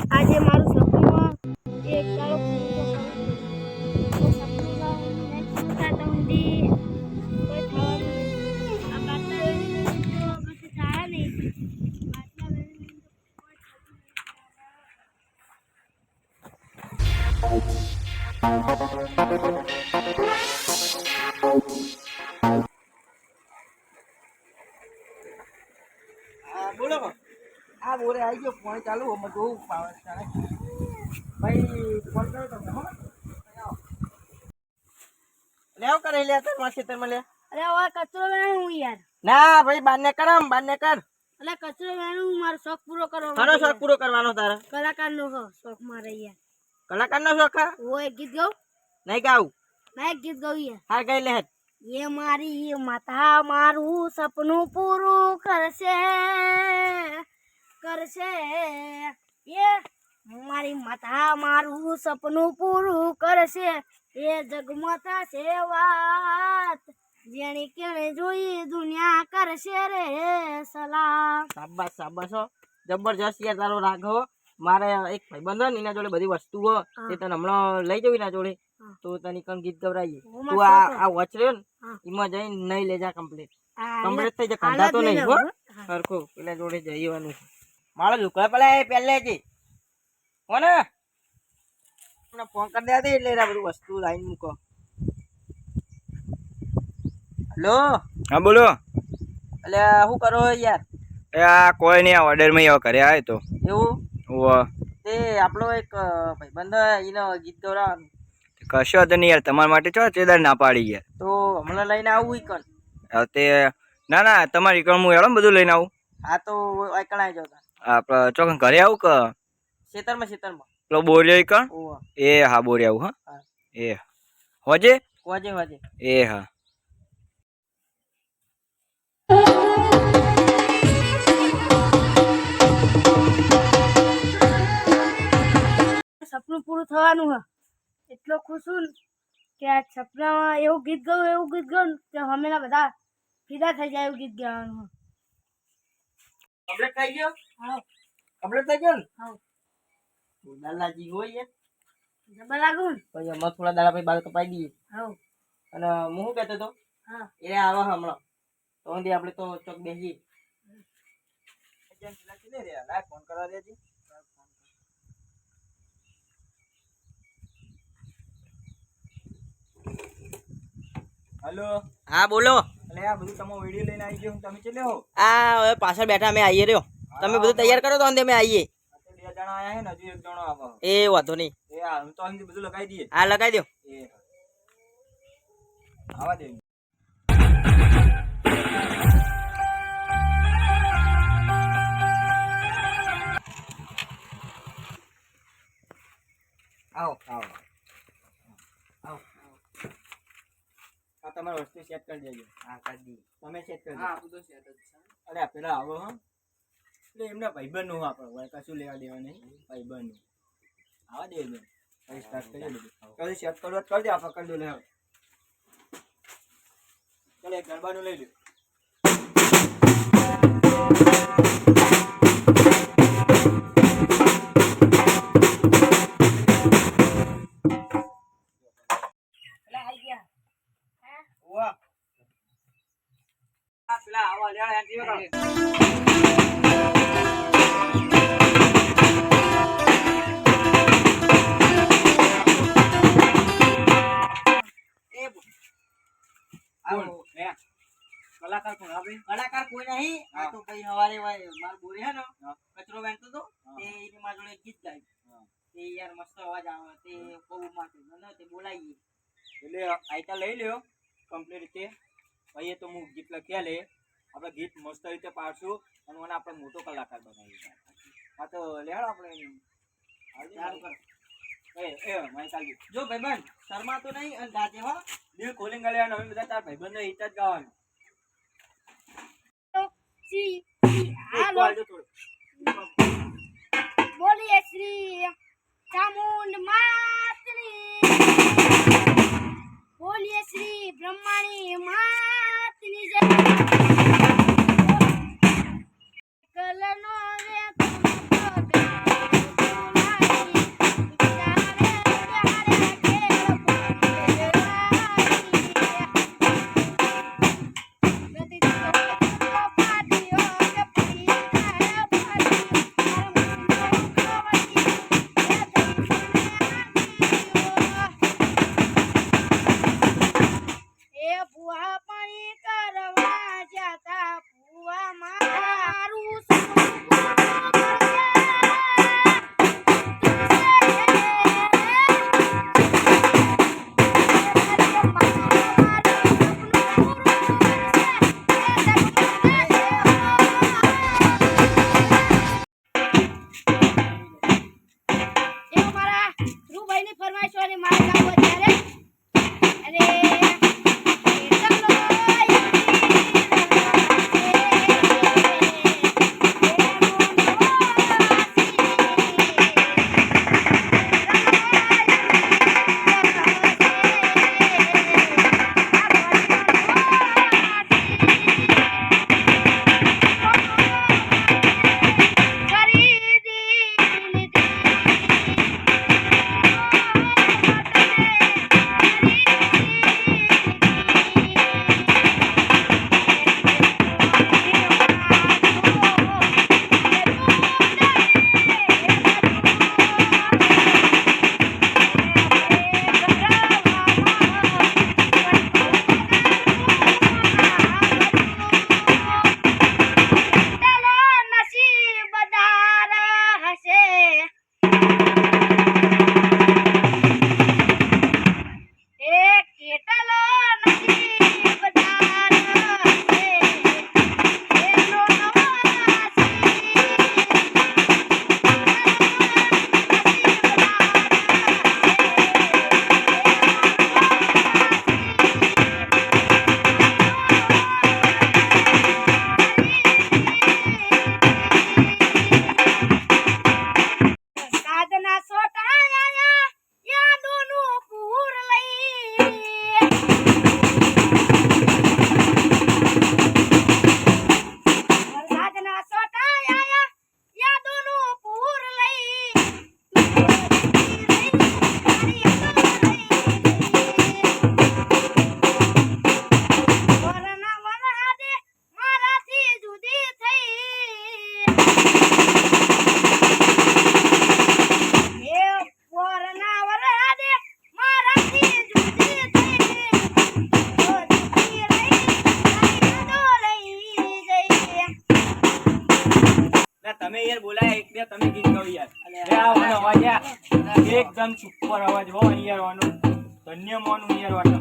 આજે મારું સપનું એક દાડો પૂરું તો કરવું છે. તો સપનું ને જોતા સુધી કોઈ થવાનું નહીં. આ બાટલા વેણીને જો પછી થાય નહીં. બાટલા વેણીને તો કોઈ થતું નહીં. હા બોલો હા બોરે આવી ગયો ફોન ચાલુ અમે જોવું પાવે તારે ભાઈ ફોન કરો તમે હો. લેવ કરે લે તારમાં ખેતરમાં લે. અરે હવે કચરો વેણું હું યાર. ના ભાઈ બાને કર બાને કર. એટલે કચરો વેણું હું મારો શોખ પૂરો કરો મારો શોખ પૂરો કરવાનો તારે. કલાકારનો હો શોખ મારે યાર. કલાકાર નો શોખ હા? એક ગીત ગાઉ? નહીં ગાઉ. મેં ગીત ગાઉ યાર. હા ગઈ લે ये मारी माता મારું સપનું પૂરું કરશે. કરશે. એ મારી માતા મારું સપનું પૂરું કરશે. એ જગમાતા છે વાત જેની કેણે જોઈ દુનિયા કરશે રે સલામ શાબાશ શાબાશ જબરજસ્ત યાર તારો રાઘવ મારે એક ભાઈબંધ બંધ ને એના જોડે બધી વસ્તુઓ તે તને હમણાં લઈ જવી એના જોડે. તો તને કણ ગીત ગવરાઈએ. તું આ. આ વોચ રહ્યો ને એમાં જઈને નહીં લેજા કમ્પ્લીટ કમ્પ્લીટ થઈ જાય. હાલ તો નહીં હો. સરખું પેલા જોડે જઈવાનું મારો લુકડા પેલા એ પહેલે જ કોને? મને ફોન કરી દે એટલે એના બધું વસ્તુ લાઈન મૂકો. હેલો? હા બોલો. એટલે શું કરો યાર? એ આ કોઈ નહીં આ ઓર્ડરમાં એવા કરે આવ્યો તો. એવું? ઓવા તે આપણો એક ભાઈબંધ એનો ગીત ગવડાવવાનું. કશો હતો નહીં યાર તમારા માટે ચો ચેદાર ના પાડી યાર. તો હમણાં લઈને આવું ઈ કણ. તે ના ના તમારી ઈકણ હું હેડો બધું લઈને આવું. હા તો આવી જાવ આપણે ચોકન ઘરે આવું કે? ખેતરમાં ખેતરમાં પેલો બોલ્યો ઈકણ ઓવા એ હા બોરી આવું હા. હા. એ. હોજે? વાજે વાજે એ હા. સપનું પૂરું થવાનું હ. એટલો ખુશ છું ને કે આ સપનામાં એવું ગીત ગાઉં એવું ગીત ગાઉં ને કે હમેના બધા ફિદા થઈ જાય એવું ગીત ગાવાનું હ. કમ્પ્લીટ થઈ ગયો હા. કમ્પ્લીટ થઈ ગયો ને હોય યાર જબર લાગુ ને? પછી અમે થોડા દાડા પછી બાલ કપાઈ દઈએ હા. અને હું શું કહેતો હતો? હા. એ આવે હમણાં. તો સુધી આપણે તો ચોક બેસીએ. ફોન કરવા દેજે હલો. હા બોલો. એટલે આ બધું તમે વીડિયો લઈને આવી ગયો તમે ચલે હો? આ હવે પાછળ બેઠા અમે આવીએ રહ્યો. તમે બધું તૈયાર કરો તો અમે આવીએ બે જણા આયા છે ને હજુ એક જણો આવો. એ વાંધો નહીં. હા લગાવી દઈએ. દો. એ. આવા દે. આવો આવો. આવો આ તમારી વસ્તુ સેટ કરી દેજો. હા કરી દઈએ. તમે સેટ કરી હા બધું સેટ જ છે. અરે પેલા આવો હા. એટલે એમના ભાઈબંધનું આપણે હોય કશું લેવા દેવા નહીં. ભાઈબંધનું. આવા દે બેન પછી સ્ટાર્ટ કરી કદી સેટ કરવો તો કરી દે, આ પકડ દો લે ચાલો, એક ગરબાનું લઈ લો કલાકાર કોણ? આપણે કલાકાર કોઈ નહીં. આ તો ભાઈ હવારે માર બોલે હે ને કચરો વેચતો તો. તે એની માર જોડે ગીત ગાય. તે યાર મસ્ત અવાજ આવે તે બહુ માટે મને તે બોલાઈએ એટલે આઈતા લઈ લ્યો કમ્પ્લીટ રીતે. એ તો હું ગીત લખ્યા લે. આપણે ગીત મસ્ત રીતે પાડશું અને મને આપણે મોટો કલાકાર બનાવી હા તો લેહાડ આપણે એ એ મારી ચાલજી જો ભાઈબંધ શર્મા તો નહીં અને ગાજે હો. દિલ ખોલી ગળ્યા અમે બધા તાર ભાઈબંધને હિત જ ગાવાનું. શ્રી. બોલીએ શ્રી. ચામુંડ માતની બોલીએ શ્રી બ્રહ્માણી માતની જય. કલનો યાર તમે ગીત ગાવ યાર અવાજ એકદમ સુપર અવાજ હો અહીંયારવાનો ધન્ય મોન અહીંયારવાનો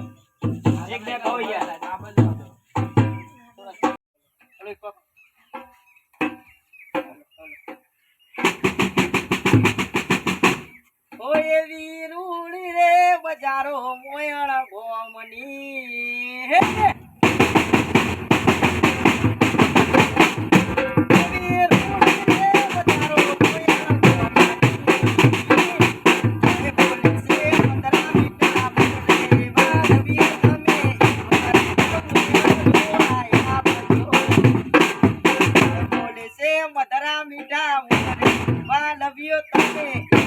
એક બે કહો યાર. ઓય વીરુડી રે બજારો મોયણ ગોમની. હે. eu também. Tá,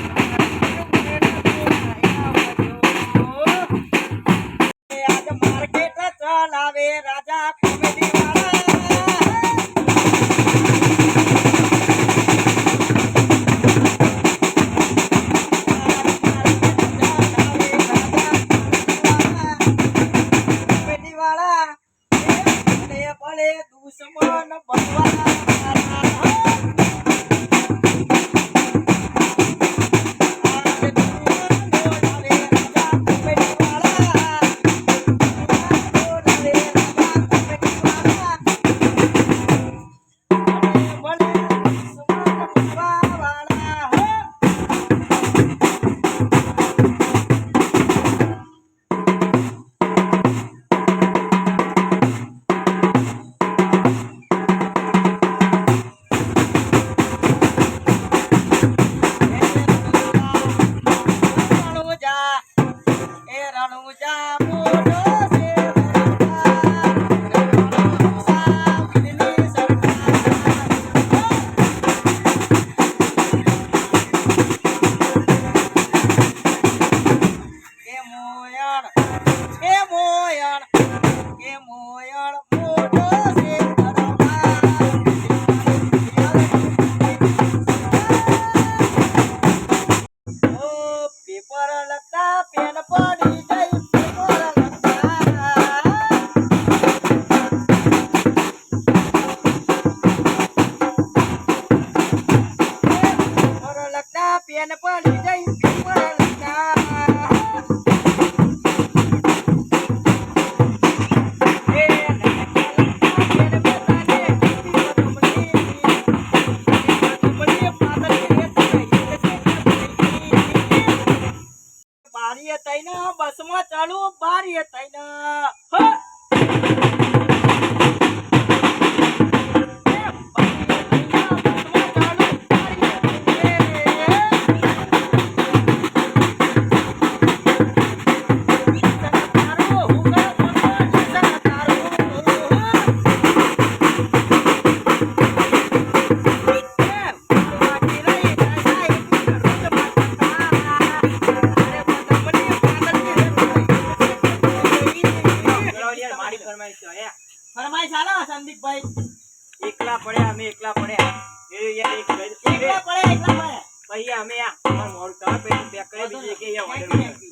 这东西跟人家完全不。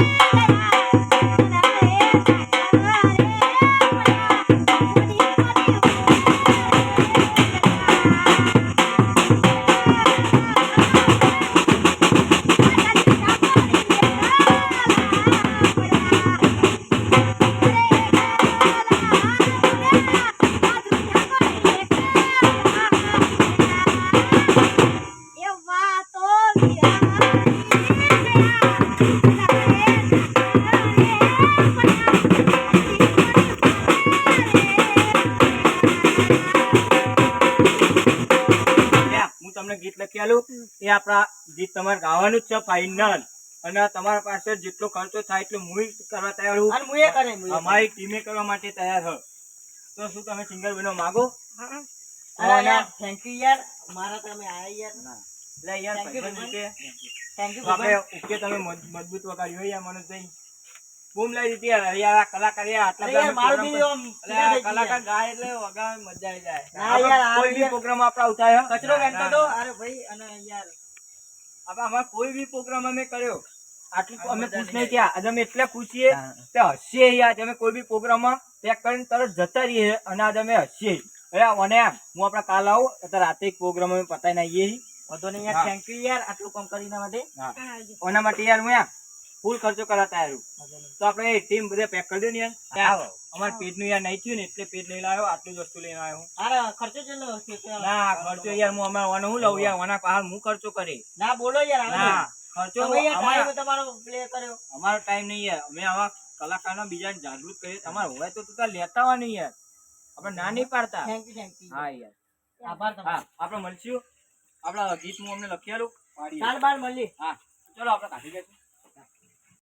Yeah. એ આપણા ગીત તમારે ગાવાનું જ છે ફાઇનલ અને તમારા પાસે જેટલો ખર્ચો થાય એટલો હું કરવા તૈયાર હું. હું. અમારી ટીમે કરવા માટે તૈયાર છો તો શું તમે સિંગર બનવા માંગો? હા. થેન્ક યુ યાર મારા તમે આયા યાર. એટલે યાર થેન્ક યુ આપણે ઓકે તમે મજ- મજબૂત વગાડ્યો યાર મનોજભાઈ. બૂમ લઈ દીધી. યાર યાર કલાકાર યાર આટલા યાર મારું બી આમ. કલાકાર ગાય એટલે વગા મજા આવી જાય. ના યાર, આ કોઈ બી પ્રોગ્રામ આપણા ઉતાર્યો કચરો વેણતો તો? અરે ભાઈ અને યાર. આપણે અમાર કોઈ બી પ્રોગ્રામ અમે કર્યો. આટલું અમે ખુશ નહીં. થયા. આજે અમે એટલે ખુશ છીએ કે હસીએ યાર અમે કોઈ બી પ્રોગ્રામમાં પેક કરીને તરત જતા રહીએ અને આજે અમે હસીએ અરે અને હું આપણા કાલ આવું એટલે રાતે એક પ્રોગ્રામ અમે પતાવી આવીએ છીએ. વધુ નહીં યાર થેન્ક યુ યાર આટલું કામ કરીને માટે. ઓના માટે યાર હું યાર ફૂલ ખર્ચો કરાતા યાર તો આપણે ટીમ બધે પેક કરી દો ને યાર. અમારે પેટનું યાર નહીં થયું ને એટલે પેટ લઈને આવ્યો આટલું જ વસ્તુ લઈને આવ્યો અરે ખર્ચો ચેટલો ના ખર્ચો યાર હું અમારે ઓને હું લઉં યાર ઓના પાસે હું ખર્ચો કરી ના બોલો યાર ના. ખર્ચો અમારા તમારો પ્લે કર્યો. અમારો ટાઈમ નહીં યાર. અમે આવા કલાકારના બીજાને જાગૃત કરીએ. તમારે હોય તો તું લેતા હોય નહીં યાર. આપણે ના નહીં પાડતા. થેન્ક યુ થેન્ક યુ હા યાર. આભાર તમારો. આપણે મળશું. આપણા ગીત હું અમને લખી આલું. ચાલ બાર મળી હા. ચલો આપણે કાઢી તું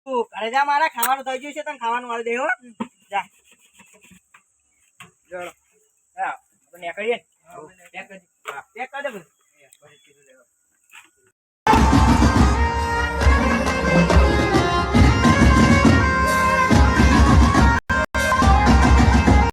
ઘરે જા મારા, ખાવાનું થઈ ગયું છે, તને ખાવાનું વાળી દેવો જા. ચલો હા, આપણે નીકળીએ. પેક કરી પેક કરી દે